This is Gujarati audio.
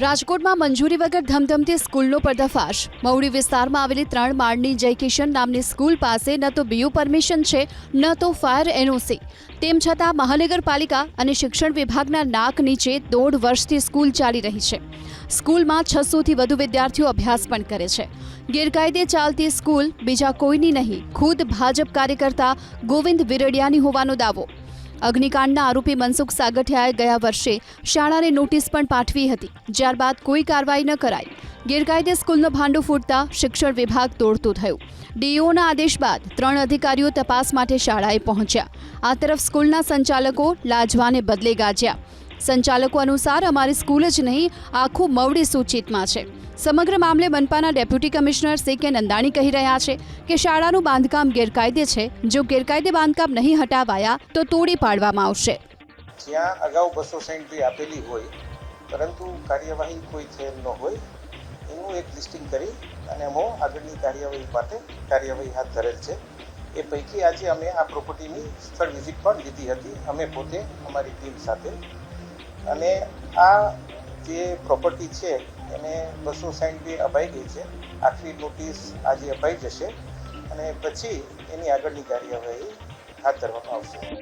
રાજકોટમાં મંજૂરી વગર ધમધમતી સ્કૂલનો પર્દાફાશ. મવડી વિસ્તારમાં આવેલી ત્રણ માળની જયકિશન નામની સ્કૂલ પાસે ન તો બીયુ પરમિશન છે, ન તો ફાયર એનઓસી. તેમ છતાં મહાનગરપાલિકા અને શિક્ષણ વિભાગના નાક નીચે દોઢ વર્ષથી સ્કૂલ ચાલી રહી છે. સ્કૂલમાં છસોથી વધુ વિદ્યાર્થીઓ અભ્યાસ પણ કરે છે. ગેરકાયદે ચાલતી સ્કૂલ બીજા કોઈની નહીં, ખુદ ભાજપ કાર્યકર્તા ગોવિંદ વિરડિયાની હોવાનો દાવો. અગ્નિકાંડના આરોપી મનસુખ સાગઠિયાએ ગયા વર્ષે શાળાને નોટિસ પણ પાઠવી હતી. ત્યારબાદ કોઈ કાર્યવાહી ન કરાઈ. ગેરકાયદે સ્કૂલનો ભાંડો ફૂટતા શિક્ષણ વિભાગ દોડતું થયું. ડીઓના આદેશ બાદ ત્રણ અધિકારીઓ તપાસ માટે શાળાએ પહોંચ્યા. આ તરફ સ્કૂલના સંચાલકો લાજવાને બદલે ગાજ્યા. સંચાલકો અનુસાર અમારી સ્કૂલ જ નહીં, આખું મવડી સૂચિતમાં છે. સમગ્ર મામલે મનપાના ડેપ્યુટી કમિશનર સી કે નંદાણી કહી રહ્યા છે કે શાળાનું બાંધકામ ગેરકાયદે છે. જો ગેરકાયદે બાંધકામ નહીં હટાવાયા, તો તોડી પાડવામાં આવશે. જ્યાં અગાઉ બસો સેન્ટ્રી આપેલી હોય, પરંતુ કાર્યવાહી કોઈ થયેલ ન હોય, એનું એક લિસ્ટિંગ કરી અને અમો આગળની કાર્યવાહી માટે કાર્યવાહી હાથ ધરેલ છે. એ પૈકી આજે અમે આ પ્રોપર્ટીની સ્થળ વિઝિટ પણ લીધી હતી. અમે પોતે અમારી ટીમ સાથે. અને આ જે પ્રોપર્ટી છે, એને બસો સાહીઠ અપાઈ ગઈ છે. આખરી નોટિસ આજે અપાઈ જશે અને પછી એની આગળની કાર્યવાહી હાથ ધરવામાં આવશે.